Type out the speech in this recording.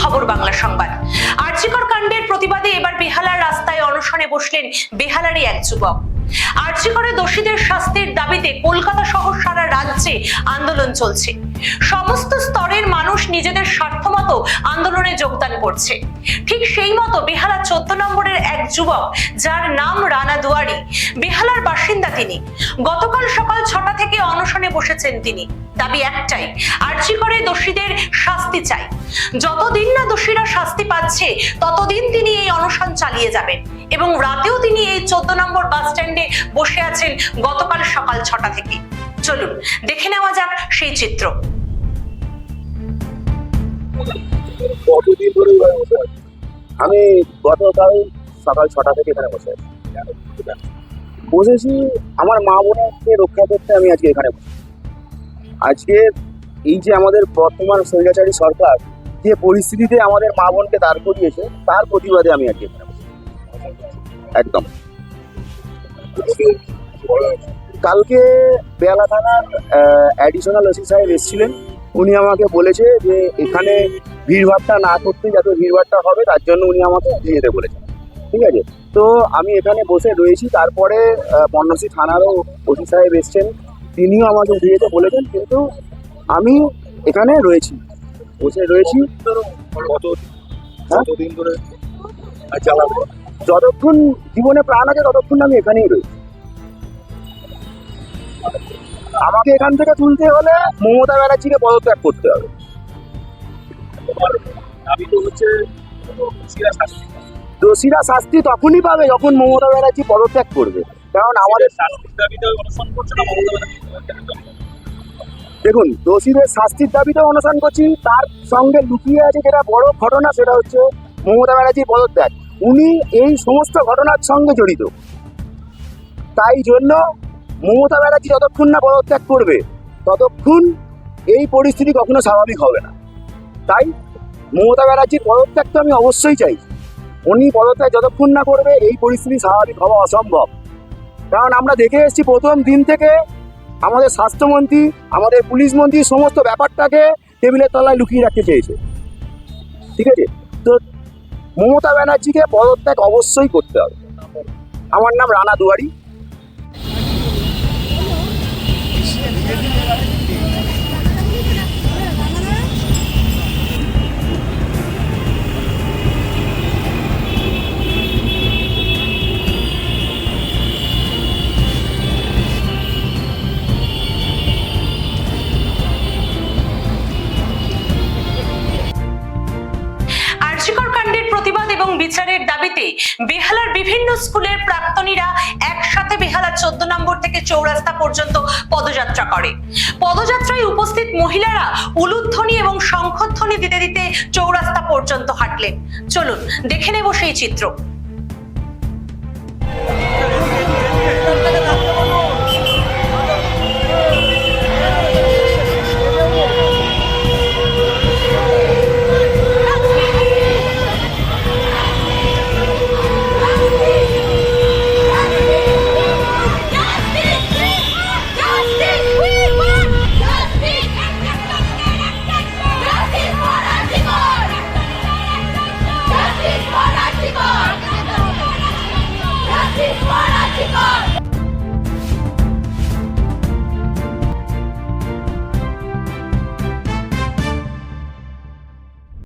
খবর বাংলা সংবাদ। আর্চিকর কাণ্ডের প্রতিবাদে এবার বেহালার রাস্তায় অনশনে বসলেন বেহালারই এক যুবক। আর্চিকরে দোষীদের শাস্তির দাবিতে কলকাতা সহ সারা রাজ্যে আন্দোলন চলছে। সমস্ত স্তরের মানুষ নিজেদের স্বার্থমতো আন্দোলনে যোগদান করছে। ঠিক সেই মতো বেহালা চোদ্দ নম্বরের এক যুবক, যার নাম রানা দুয়ারি, বেহালার বাসিন্দা তিনি। গতকাল সকাল ছটা থেকে অনশনে বসেছেন তিনি। দাবি একটাই আর্জি করে দোষীদের শাস্তি চাই। যতদিন না দোষীরা শাস্তি পাচ্ছে, ততদিন তিনি এই অনশন চালিয়ে যাবেন। এবং রাতেও তিনি এই চোদ্দ নম্বর বাস স্ট্যান্ডে বসে আছেন গতকাল সকাল ছটা থেকে। চলুন, দেখে নেওয়া যাক সেই চিত্র? আমি গতকাল সকাল ছটা থেকে এখানে বসে আছি। বসেছি আমার মা বোনকে রক্ষা করতে আমি আজকে এখানে বসে আজকে এই যে আমাদের বর্তমান স্বৈরাচারী সরকার যে পরিস্থিতিতে আমাদের মা বোনকে দাঁড় করিয়েছে তার প্রতিবাদে আমি আজকে এখানে একদম। কালকে বেলা থানার অ্যাডিশনাল ওসি সাহেব এসেছিলেন। উনি আমাকে বলেছে যে এখানে ভিড়ভাড়টা না করতে যাতে ভিড়ভাড়টা হবে তার জন্য উনি আমাকে যেতে বলেছেন। ঠিক আছে? তো আমি এখানে বসে রয়েছি। তারপরে আহ, বন্যশ্রী থানারও ওসি সাহেব এসছেন। তিনিও আমাকে দিয়ে যেতে বলেছেন কিন্তু আমি এখানে রয়েছি। বসে রয়েছি। হ্যাঁ? কতদিন ধরে যতক্ষণ জীবনে প্রাণ আছে ততক্ষণ আমি এখানেই রয়েছি। আমাকে এখান থেকে তুলতে হলে মমতা ব্যানার্জিকে পদত্যাগ করতে হবে। হচ্ছে দোষীরা শাস্তি তখনই পাবে যখন মমতা ব্যানার্জি পদত্যাগ করবে। কারণ আমাদের শাস্তির অনশন করছে না মমতা ব্যানার্জি। দেখুন, দোষীদের শাস্তির দাবিতে অনশন করছি, তার সঙ্গে লুকিয়ে আছে যেটা বড় ঘটনা, সেটা হচ্ছে মমতা ব্যানার্জির পদত্যাগ। উনি এই সমস্ত ঘটনার সঙ্গে জড়িত। তাই জন্য মমতা ব্যানার্জি যতক্ষণ না পদত্যাগ করবে, ততক্ষণ এই পরিস্থিতি কখনো স্বাভাবিক হবে না। তাই মমতা ব্যানার্জির পদত্যাগ তো আমি অবশ্যই চাই। উনি পদত্যাগ যতক্ষণ না করবে, এই পরিস্থিতি স্বাভাবিক হওয়া অসম্ভব। কারণ আমরা দেখে এসেছি, প্রথম দিন থেকে আমাদের স্বাস্থ্যমন্ত্রী, আমাদের পুলিশ মন্ত্রী সমস্ত ব্যাপারটাকে টেবিলের তলায় লুকিয়ে রাখতে চেয়েছে। ঠিক আছে? তো মমতা ব্যানার্জিকে পদত্যাগ অবশ্যই করতে হবে। আমার নাম রানা দুয়ারি। বিচারের দাবিতে বেহালার বিভিন্ন স্কুলের প্রাক্তনীরা একসাথে বেহালা চোদ্দ নম্বর থেকে চৌরাস্তা পর্যন্ত পদযাত্রা করে। পদযাত্রায় উপস্থিত মহিলারা উলুধ্বনি এবং শঙ্খধ্বনি দিতে দিতে চৌরাস্তা পর্যন্ত হাঁটলেন। চলুন, দেখে নেব সেই চিত্র।